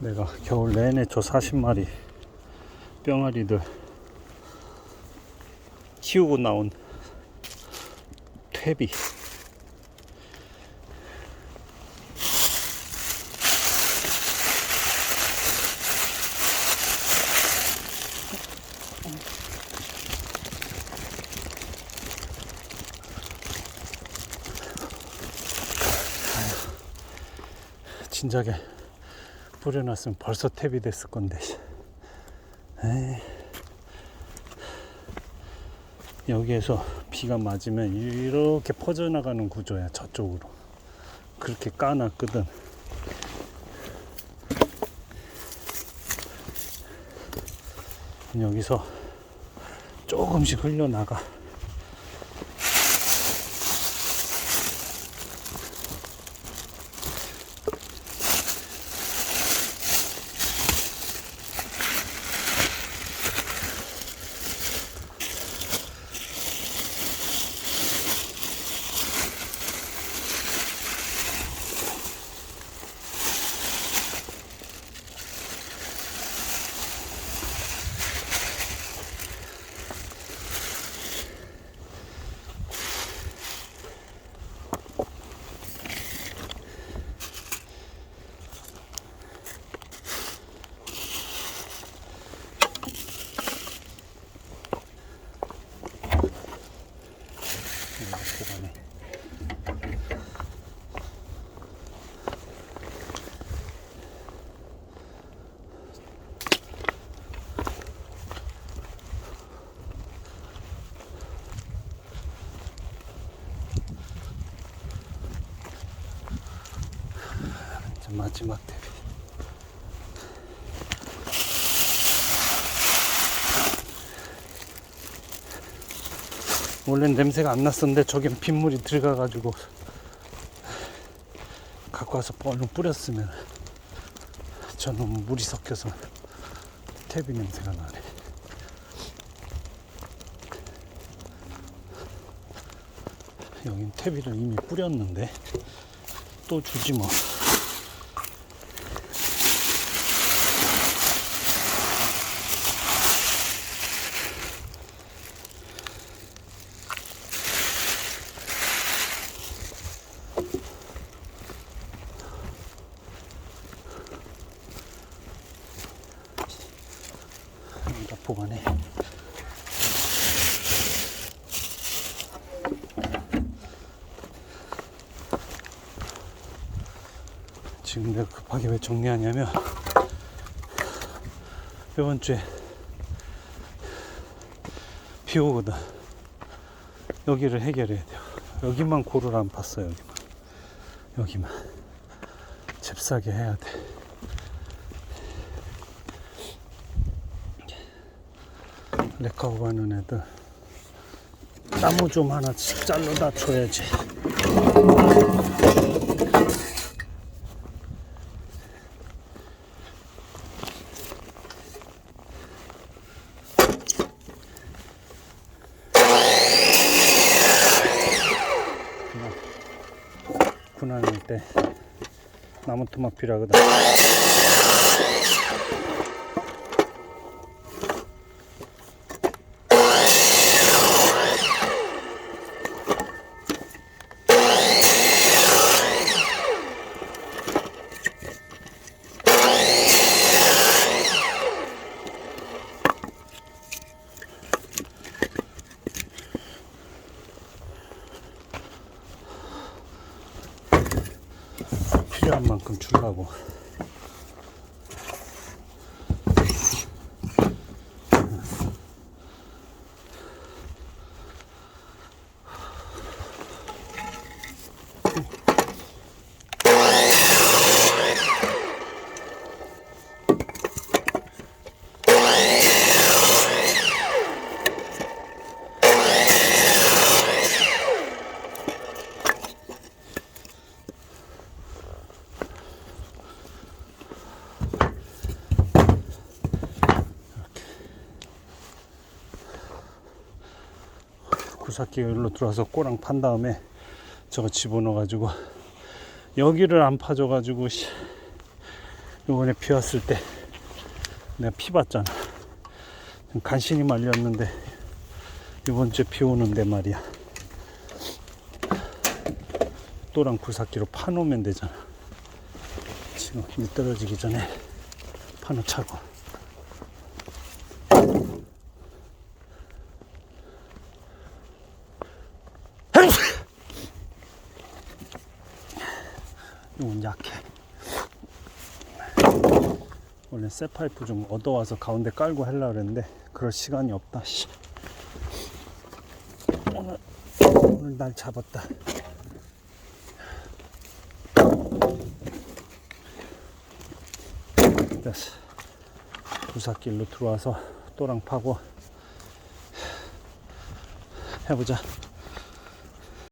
내가 겨울 내내 저 40마리 뿅아리들 키우고 나온 퇴비. 진작에 뿌려놨으면 벌써 탭이 됐을 건데. 씨. 에이. 여기에서 비가 맞으면 이렇게 퍼져나가는 구조야 저쪽으로. 그렇게 까놨거든. 여기서 조금씩 흘려나가. 보관해. 이제 마지막 대 원래는 냄새가 안 났었는데 저긴 빗물이 들어가가지고 갖고 와서 얼른 뿌렸으면 저는 물이 섞여서 태비 냄새가 나네. 여긴 태비를 이미 뿌렸는데 또 주지 뭐. 보관해. 지금 내가 급하게 왜 정리하냐면 이번 주에 비 오거든. 여기를 해결해야 돼요. 여기만 안 팠어 여기만. 여기만. 잽싸게 해야 돼. 레카고 가는 애들 나무 좀 하나씩 잘라다 줘야지. 군안일 때 나무 토막 필요하거든. 필요한 만큼 주려고. 구삭기가 여기로 들어와서 꼬랑 판 다음에 저거 집어넣어 가지고 여기를 안 파줘 가지고 요번에 비 왔을 때 내가 피 봤잖아. 간신히 말렸는데 이번 주에 비 오는데 말이야. 또랑 굴삭기로 파놓으면 되잖아. 지금 미 떨어지기 전에 파놓자고. 이건 약해. 원래 새 파이프 좀 얻어와서 가운데 깔고 하려고 그랬는데 그럴 시간이 없다. 씨. 오늘 오늘 날 잡았다. 됐어. 부사길로 들어와서 또랑 파고 해보자.